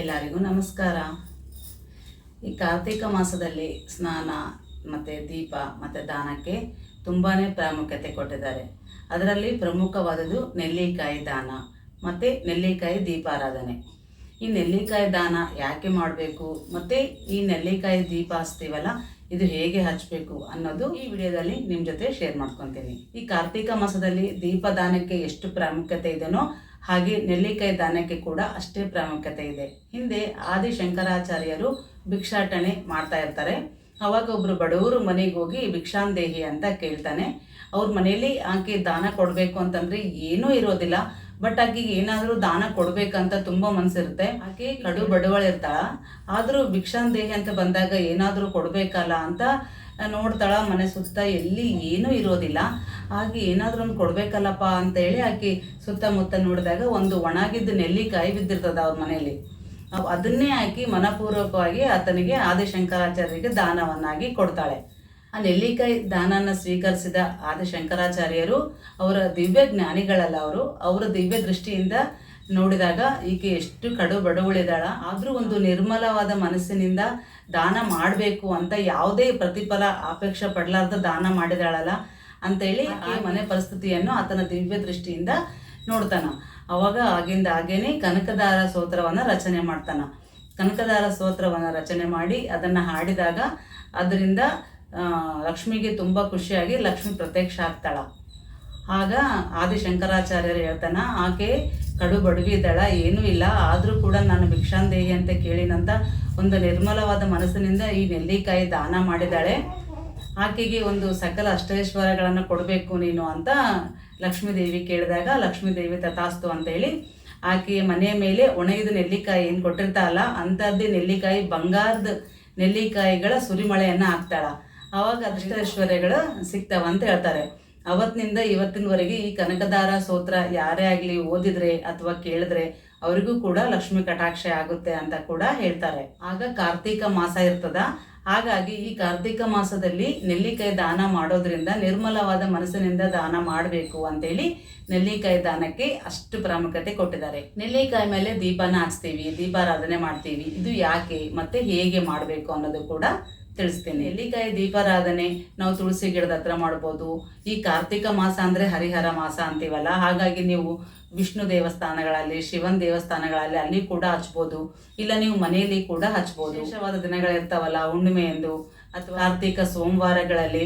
ಎಲ್ಲರಿಗೂ ನಮಸ್ಕಾರ. ಈ ಕಾರ್ತಿಕ ಮಾಸದಲ್ಲಿ ಸ್ನಾನ ಮತ್ತು ದೀಪ ಮತ್ತು ದಾನಕ್ಕೆ ತುಂಬಾ ಪ್ರಾಮುಖ್ಯತೆ ಕೊಟ್ಟಿದ್ದಾರೆ. ಅದರಲ್ಲಿ ಪ್ರಮುಖವಾದದ್ದು ನೆಲ್ಲಿಕಾಯಿ ದಾನ ಮತ್ತು ನೆಲ್ಲಿಕಾಯಿ ದೀಪಾರಾಧನೆ. ಈ ನೆಲ್ಲಿಕಾಯಿ ದಾನ ಯಾಕೆ ಮಾಡಬೇಕು ಮತ್ತು ಈ ನೆಲ್ಲಿಕಾಯಿ ದೀಪ ಹಚ್ತೀವಲ್ಲ ಇದು ಹೇಗೆ ಹಚ್ಚಬೇಕು ಅನ್ನೋದು ಈ ವಿಡಿಯೋದಲ್ಲಿ ನಿಮ್ಮ ಜೊತೆ ಶೇರ್ ಮಾಡ್ಕೊತೀನಿ. ಈ ಕಾರ್ತಿಕ ಮಾಸದಲ್ಲಿ ದೀಪದಾನಕ್ಕೆ ಎಷ್ಟು ಪ್ರಾಮುಖ್ಯತೆ ಇದೆನೋ ಹಾಗೆ ನೆಲ್ಲಿಕಾಯಿ ದಾನಕ್ಕೆ ಕೂಡ ಅಷ್ಟೇ ಪ್ರಾಮುಖ್ಯತೆ ಇದೆ. ಹಿಂದೆ ಆದಿ ಶಂಕರಾಚಾರ್ಯರು ಭಿಕ್ಷಾಟನೆ ಮಾಡ್ತಾ ಇರ್ತಾರೆ. ಅವಾಗ ಒಬ್ಬರು ಬಡವರು ಮನೆಗೆ ಹೋಗಿ ಭಿಕ್ಷಾಂದೇಹಿ ಅಂತ ಕೇಳ್ತಾನೆ. ಅವ್ರ ಮನೆಯಲ್ಲಿ ಆಕೆ ದಾನ ಕೊಡಬೇಕು ಅಂತಂದ್ರೆ ಏನೂ ಇರೋದಿಲ್ಲ. ಬಟ್ ಆಕೆಗೆ ಏನಾದರೂ ದಾನ ಕೊಡಬೇಕಂತ ತುಂಬಾ ಮನಸ್ಸಿರುತ್ತೆ ಆಕೆ ಕಡು ಬಡವಳಿರ್ತಾಳ. ಆದರೂ ಭಿಕ್ಷಾಂದೇಹಿ ಅಂತ ಬಂದಾಗ ಏನಾದರೂ ಕೊಡಬೇಕಲ್ಲ ಅಂತ ನೋಡ್ತಾಳ ಮನೆ ಸುತ್ತ ಎಲ್ಲಿ ಏನೂ ಇರೋದಿಲ್ಲ. ಹಾಗೆ ಏನಾದರೂ ಒಂದು ಕೊಡ್ಬೇಕಲ್ಲಪ್ಪ ಅಂತ ಹೇಳಿ ಆಕೆ ಸುತ್ತಮುತ್ತ ನೋಡಿದಾಗ ಒಂದು ಒಣಗಿದ್ದ ನೆಲ್ಲಿಕಾಯಿ ಬಿದ್ದಿರ್ತದ ಅವ್ರ ಮನೆಯಲ್ಲಿ. ಅದನ್ನೇ ಹಾಕಿ ಮನಪೂರ್ವಕವಾಗಿ ಆತನಿಗೆ ಆದಿಶಂಕರಾಚಾರ್ಯರಿಗೆ ದಾನವನ್ನಾಗಿ ಕೊಡ್ತಾಳೆ. ಆ ನೆಲ್ಲಿಕಾಯಿ ದಾನನ ಸ್ವೀಕರಿಸಿದ ಆದಿಶಂಕರಾಚಾರ್ಯರು ಅವರ ದಿವ್ಯ ಜ್ಞಾನಿಗಳಲ್ಲ ಅವರು, ಅವರ ದಿವ್ಯ ದೃಷ್ಟಿಯಿಂದ ನೋಡಿದಾಗ ಈಕೆ ಎಷ್ಟು ಕಡು ಬಡವಳಿದಾಳ ಆದರೂ ಒಂದು ನಿರ್ಮಲವಾದ ಮನಸ್ಸಿನಿಂದ ದಾನ ಮಾಡಬೇಕು ಅಂತ ಯಾವುದೇ ಪ್ರತಿಫಲ ಅಪೇಕ್ಷೆ ಪಡಲಾರ್ದ ದಾನ ಮಾಡಿದಾಳಲ್ಲ ಅಂತೇಳಿ ಆ ಮನೆ ಪರಿಸ್ಥಿತಿಯನ್ನು ಆತನ ದಿವ್ಯ ದೃಷ್ಟಿಯಿಂದ ನೋಡ್ತಾನ. ಅವಾಗ ಆಗಿಂದ ಹಾಗೇನೆ ಕನಕದಾರ ಸ್ತೋತ್ರವನ್ನು ರಚನೆ ಮಾಡ್ತಾನ. ಕನಕದಾರ ಸ್ತೋತ್ರವನ್ನು ರಚನೆ ಮಾಡಿ ಅದನ್ನು ಹಾಡಿದಾಗ ಅದರಿಂದ ಲಕ್ಷ್ಮಿಗೆ ತುಂಬ ಖುಷಿಯಾಗಿ ಲಕ್ಷ್ಮಿ ಪ್ರತ್ಯಕ್ಷ ಆಗ್ತಾಳ. ಆಗ ಆದಿಶಂಕರಾಚಾರ್ಯರು ಹೇಳ್ತಾನ ಆಕೆ ಕಡು ಬಡವಿ ಏನೂ ಇಲ್ಲ. ಆದರೂ ಕೂಡ ನಾನು ಭಿಕ್ಷಾಂದೇಹಿ ಅಂತ ಕೇಳಿನಂತ ಒಂದು ನಿರ್ಮಲವಾದ ಮನಸ್ಸಿನಿಂದ ಈ ನೆಲ್ಲಿಕಾಯಿ ದಾನ ಮಾಡಿದ್ದಾಳೆ ಆಕೆಗೆ ಒಂದು ಸಕಲ ಅಷ್ಟೈಶ್ವರ್ಯಗಳನ್ನು ಕೊಡಬೇಕು ನೀನು ಅಂತ ಲಕ್ಷ್ಮೀದೇವಿ ಕೇಳಿದಾಗ, ಲಕ್ಷ್ಮೀದೇವಿ ತಥಾಸ್ತು ಅಂತ ಹೇಳಿ ಆಕೆಯ ಮನೆಯ ಮೇಲೆ ಒಣಗಿದ ನೆಲ್ಲಿಕಾಯಿ ಏನು ಕೊಟ್ಟಿರ್ತಾಳಲ್ಲ ಅಂಥದ್ದೇ ನೆಲ್ಲಿಕಾಯಿ ಬಂಗಾರದ ನೆಲ್ಲಿಕಾಯಿಗಳ ಸುರಿಮಳೆಯನ್ನು ಹಾಕ್ತಾಳ. ಆವಾಗ ಅಷ್ಟೈಶ್ವರ್ಯಗಳು ಸಿಗ್ತಾವ ಅಂತ ಹೇಳ್ತಾರೆ. ಅವತ್ತಿನಿಂದ ಇವತ್ತಿನವರೆಗೆ ಈ ಕನಕದಾರ ಸ್ತೋತ್ರ ಯಾರೇ ಆಗಲಿ ಓದಿದ್ರೆ ಅಥವಾ ಕೇಳಿದ್ರೆ ಅವರಿಗೂ ಕೂಡ ಲಕ್ಷ್ಮಿ ಕಟಾಕ್ಷ ಆಗುತ್ತೆ ಅಂತ ಕೂಡ ಹೇಳ್ತಾರೆ. ಆಗ ಕಾರ್ತೀಕ ಮಾಸ ಇರ್ತದ. ಹಾಗಾಗಿ ಈ ಕಾರ್ತಿಕ ಮಾಸದಲ್ಲಿ ನೆಲ್ಲಿಕಾಯಿ ದಾನ ಮಾಡೋದ್ರಿಂದ ನಿರ್ಮಲವಾದ ಮನಸ್ಸಿನಿಂದ ದಾನ ಮಾಡಬೇಕು ಅಂತೇಳಿ ನೆಲ್ಲಿಕಾಯಿ ದಾನಕ್ಕೆ ಅಷ್ಟು ಪ್ರಾಮುಖ್ಯತೆ ಕೊಟ್ಟಿದ್ದಾರೆ. ನೆಲ್ಲಿಕಾಯಿ ಮೇಲೆ ದೀಪನ ಹಚ್ತೀವಿ ದೀಪಾರಾಧನೆ ಮಾಡ್ತೀವಿ. ಇದು ಯಾಕೆ, ಮತ್ತೆ ಹೇಗೆ ಮಾಡಬೇಕು ಅನ್ನೋದು ಕೂಡ ತಿಳಿಸ್ತೀನಿ. ನೆಲ್ಲಿಕಾಯಿ ದೀಪಾರಾಧನೆ, ನಾವು ತುಳಸಿ ಗಿಡದ ಹತ್ರ ಮಾಡ್ಬೋದು. ಈ ಕಾರ್ತಿಕ ಮಾಸ ಅಂದರೆ ಹರಿಹರ ಮಾಸ ಅಂತೀವಲ್ಲ, ಹಾಗಾಗಿ ನೀವು ವಿಷ್ಣು ದೇವಸ್ಥಾನಗಳಲ್ಲಿ, ಶಿವನ್ ದೇವಸ್ಥಾನಗಳಲ್ಲಿ ಅಲ್ಲಿ ಕೂಡ ಹಚ್ಬೋದು. ಇಲ್ಲ ನೀವು ಮನೆಯಲ್ಲಿ ಕೂಡ ಹಚ್ಬೋದು. ವಿಶೇಷವಾದ ದಿನಗಳಿರ್ತಾವಲ್ಲ ಹುಣ್ಣಿಮೆಯಂದು ಅಥವಾ ಕಾರ್ತಿಕ ಸೋಮವಾರಗಳಲ್ಲಿ.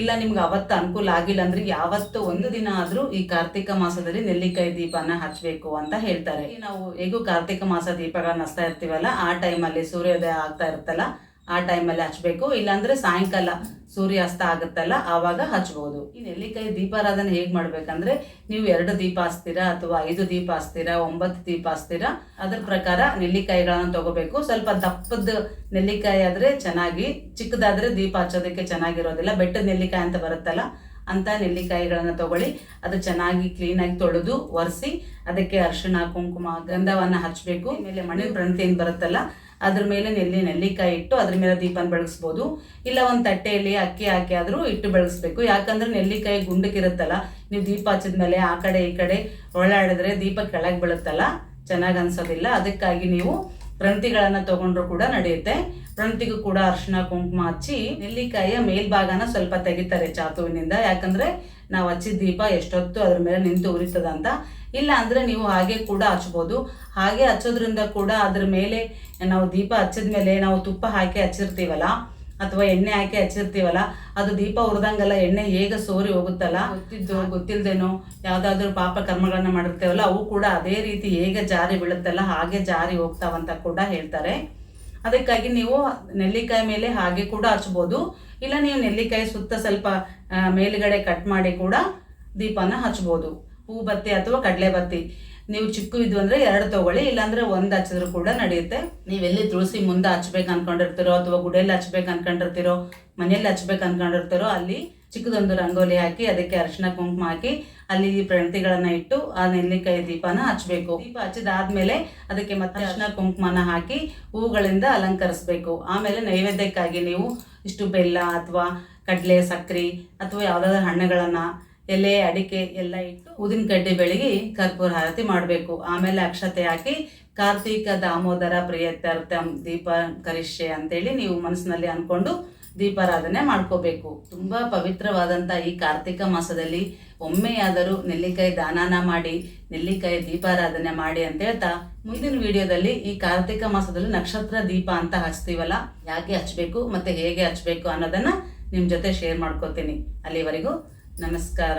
ಇಲ್ಲ ನಿಮ್ಗೆ ಅವತ್ತು ಅನುಕೂಲ ಆಗಿಲ್ಲ ಅಂದ್ರೆ ಯಾವತ್ತು ಒಂದು ದಿನ ಆದ್ರೂ ಈ ಕಾರ್ತಿಕ ಮಾಸದಲ್ಲಿ ನೆಲ್ಲಿಕಾಯಿ ದೀಪನ ಹಚ್ಬೇಕು ಅಂತ ಹೇಳ್ತಾರೆ. ನಾವು ಹೇಗೂ ಕಾರ್ತಿಕ ಮಾಸ ದೀಪಗಳನ್ನ ಹಚ್ತಾ ಇರ್ತೀವಲ್ಲ, ಆ ಟೈಮಲ್ಲಿ ಸೂರ್ಯೋದಯ ಆಗ್ತಾ ಇರುತ್ತಲ್ಲ ಆ ಟೈಮಲ್ಲಿ ಹಚ್ಚಬೇಕು ಇಲ್ಲಾಂದ್ರೆ ಸಾಯಂಕಾಲ ಸೂರ್ಯಾಸ್ತ ಆಗುತ್ತಲ್ಲ, ಆವಾಗ ಹಚ್ಬೋದು. ಈ ನೆಲ್ಲಿಕಾಯಿ ದೀಪಾರಾಧನೆ ಹೇಗೆ ಮಾಡಬೇಕಂದ್ರೆ, ನೀವು ಎರಡು ದೀಪ ಹಚ್ತೀರಾ ಅಥವಾ ಐದು ದೀಪ ಹಚ್ತೀರಾ, ಒಂಬತ್ತು ದೀಪ ಹಚ್ತೀರಾ, ಅದ್ರ ಪ್ರಕಾರ ನೆಲ್ಲಿಕಾಯಿಗಳನ್ನು ತಗೋಬೇಕು. ಸ್ವಲ್ಪ ದಪ್ಪದ ನೆಲ್ಲಿಕಾಯಿ ಆದ್ರೆ ಚೆನ್ನಾಗಿ, ಚಿಕ್ಕದಾದ್ರೆ ದೀಪ ಹಚ್ಚೋದಕ್ಕೆ ಚೆನ್ನಾಗಿರೋದಿಲ್ಲ. ಬೆಟ್ಟದ ನೆಲ್ಲಿಕಾಯಿ ಅಂತ ಬರುತ್ತಲ್ಲ, ಅಂತ ನೆಲ್ಲಿಕಾಯಿಗಳನ್ನು ತಗೊಳ್ಳಿ. ಅದು ಚೆನ್ನಾಗಿ ಕ್ಲೀನಾಗಿ ತೊಳೆದು ಒರೆಸಿ, ಅದಕ್ಕೆ ಅರಿಶಿಣ, ಕುಂಕುಮ, ಗಂಧವನ್ನ ಹಚ್ಚಬೇಕು ಆಮೇಲೆ ಮಣ್ಣಿನ ಪ್ರಣತಿ ಏನು ಬರುತ್ತಲ್ಲ ಅದ್ರ ಮೇಲೆ ನೆಲ್ಲಿ ನೆಲ್ಲಿಕಾಯಿ ಇಟ್ಟು ಅದ್ರ ಮೇಲೆ ದೀಪನ ಬೆಳಗಿಸ್ಬೋದು. ಇಲ್ಲ ಒಂದು ತಟ್ಟೆಯಲ್ಲಿ ಅಕ್ಕಿ ಹಾಕಿ ಆದರೂ ಇಟ್ಟು ಬೆಳಗಿಸ್ಬೇಕು. ಯಾಕಂದ್ರೆ ನೆಲ್ಲಿಕಾಯಿ ಗುಂಡಕ್ಕಿರುತ್ತಲ್ಲ, ನೀವು ದೀಪ ಹಚ್ಚಿದ್ಮೇಲೆ ಆ ಕಡೆ ಈ ಕಡೆ ಒಳ್ಳಾಡಿದ್ರೆ ದೀಪ ಕೆಳಗೆ ಬೀಳುತ್ತಲ್ಲ, ಚೆನ್ನಾಗಿ ಅನ್ಸೋದಿಲ್ಲ. ಅದಕ್ಕಾಗಿ ನೀವು ಗ್ರಂಥಿಗಳನ್ನು ತಗೊಂಡ್ರು ಕೂಡ ನಡೆಯುತ್ತೆ. ಪ್ರಂತಿಗೂ ಕೂಡ ಅರಿಶಿನ ಕುಂಕುಮ ಹಚ್ಚಿ ನೆಲ್ಲಿಕಾಯಿಯ ಮೇಲ್ಭಾಗನ ಸ್ವಲ್ಪ ತೆಗಿತಾರೆ ಚಾತುವಿನಿಂದ. ಯಾಕಂದ್ರೆ ನಾವು ಹಚ್ಚಿದ ದೀಪ ಎಷ್ಟೊತ್ತು ಅದ್ರ ಮೇಲೆ ನಿಂತು ಉರಿತದ ಅಂತ. ಇಲ್ಲ ಅಂದ್ರೆ ನೀವು ಹಾಗೆ ಕೂಡ ಹಚ್ಬೋದು. ಹಾಗೆ ಹಚ್ಚೋದ್ರಿಂದ ಕೂಡ ಅದ್ರ ಮೇಲೆ ನಾವು ದೀಪ ಹಚ್ಚಿದ ಮೇಲೆ ನಾವು ತುಪ್ಪ ಹಾಕಿ ಹಚ್ಚಿರ್ತೀವಲ್ಲ ಅಥವಾ ಎಣ್ಣೆ ಹಾಕಿ ಹಚ್ಚಿರ್ತೀವಲ್ಲ ಅದು ದೀಪ ಉರಿದಂಗೆಲ್ಲ ಎಣ್ಣೆ ಹೇಗೆ ಸೋರಿ ಹೋಗುತ್ತಲ್ಲ ಗೊತ್ತಿದ್ದು. ಗೊತ್ತಿಲ್ಲದೇನೋ ಯಾವ್ದಾದ್ರು ಪಾಪ ಕರ್ಮಗಳನ್ನ ಮಾಡಿರ್ತೇವಲ್ಲ ಅವು ಕೂಡ ಅದೇ ರೀತಿ ಹೇಗೆ ಜಾರಿ ಬೀಳುತ್ತಲ್ಲ ಹಾಗೆ ಜಾರಿ ಹೋಗ್ತಾವಂತ ಕೂಡ ಹೇಳ್ತಾರೆ. ಅದಕ್ಕಾಗಿ ನೀವು ನೆಲ್ಲಿಕಾಯಿ ಮೇಲೆ ಹಾಗೆ ಕೂಡ ಹಚ್ಬೋದು. ಇಲ್ಲ ನೀವು ನೆಲ್ಲಿಕಾಯಿ ಸುತ್ತ ಸ್ವಲ್ಪ ಮೇಲುಗಡೆ ಕಟ್ ಮಾಡಿ ಕೂಡ ದೀಪನ ಹಚ್ಬೋದು. ಹೂ ಬತ್ತಿ ಅಥವಾ ಕಡಲೆ ಬತ್ತಿ ನೀವು ಚಿಕ್ಕ ಇದ್ವು ಅಂದ್ರೆ ಎರಡು ತಗೊಳ್ಳಿ, ಇಲ್ಲಾಂದ್ರೆ ಒಂದ್ ಹಚ್ಚಿದ್ರು ಕೂಡ ನಡೆಯುತ್ತೆ. ನೀವೆಲ್ಲಿ ತುಳಸಿ ಮುಂದೆ ಹಚ್ಬೇಕು ಅನ್ಕೊಂಡಿರ್ತೀರೋ ಅಥವಾ ಗುಡಿಯಲ್ಲಿ ಹಚ್ಬೇಕು ಅನ್ಕೊಂಡಿರ್ತೀರೋ, ಮನೆಯಲ್ಲಿ ಹಚ್ಬೇಕು ಅನ್ಕೊಂಡಿರ್ತೀರೋ, ಅಲ್ಲಿ ಚಿಕ್ಕದೊಂದು ರಂಗೋಲಿ ಹಾಕಿ ಅದಕ್ಕೆ ಅರಿಶಿನ ಕುಂಕುಮ ಹಾಕಿ ಅಲ್ಲಿ ಪ್ರಣತಿಗಳನ್ನ ಇಟ್ಟು ಆ ನೆಲ್ಲಿಕಾಯಿ ದೀಪನ ಹಚ್ಚಬೇಕು ದೀಪ ಹಚ್ಚಿದಾದ್ಮೇಲೆ ಅದಕ್ಕೆ ಮತ್ತೆ ಅರಿಶಿನ ಕುಂಕುಮನ ಹಾಕಿ ಹೂಗಳಿಂದ ಅಲಂಕರಿಸಬೇಕು. ಆಮೇಲೆ ನೈವೇದ್ಯಕ್ಕಾಗಿ ನೀವು ಇಷ್ಟು ಬೆಲ್ಲ ಅಥವಾ ಕಡಲೆ ಸಕ್ಕರೆ ಅಥವಾ ಯಾವುದಾದ್ರೂ ಹಣ್ಣುಗಳನ್ನು, ಎಲೆ, ಅಡಿಕೆ ಎಲ್ಲ ಇಟ್ಟು ಊದಿನ ಕಡ್ಡಿ ಬೆಳಗಿ ಕರ್ಪೂರ ಹಾರತಿ ಮಾಡಬೇಕು. ಆಮೇಲೆ ಅಕ್ಷತೆ ಹಾಕಿ ಕಾರ್ತೀಕ ದಾಮೋದರ ಪ್ರಿಯತ್ಯರ್ಥಂ ದೀಪ ಕರಿಷ್ಯೆ ಅಂತೇಳಿ ನೀವು ಮನಸ್ಸಿನಲ್ಲಿ ಅನ್ಕೊಂಡು ದೀಪಾರಾಧನೆ ಮಾಡ್ಕೋಬೇಕು. ತುಂಬ ಪವಿತ್ರವಾದಂಥ ಈ ಕಾರ್ತಿಕ ಮಾಸದಲ್ಲಿ ಒಮ್ಮೆಯಾದರೂ ನೆಲ್ಲಿಕಾಯಿ ದಾನಾನ ಮಾಡಿ, ನೆಲ್ಲಿಕಾಯಿ ದೀಪಾರಾಧನೆ ಮಾಡಿ ಅಂತ ಹೇಳ್ತಾ ಮುಂದಿನ ವಿಡಿಯೋದಲ್ಲಿ ಈ ಕಾರ್ತಿಕ ಮಾಸದಲ್ಲಿ ನಕ್ಷತ್ರ ದೀಪ ಅಂತ ಹಚ್ತೀವಲ್ಲ, ಯಾಕೆ ಹಚ್ಚಬೇಕು ಮತ್ತು ಹೇಗೆ ಹಚ್ಚಬೇಕು ಅನ್ನೋದನ್ನು ನಿಮ್ಮ ಜೊತೆ ಶೇರ್ ಮಾಡ್ಕೋತೀನಿ. ಅಲ್ಲಿವರೆಗೂ ನಮಸ್ಕಾರ.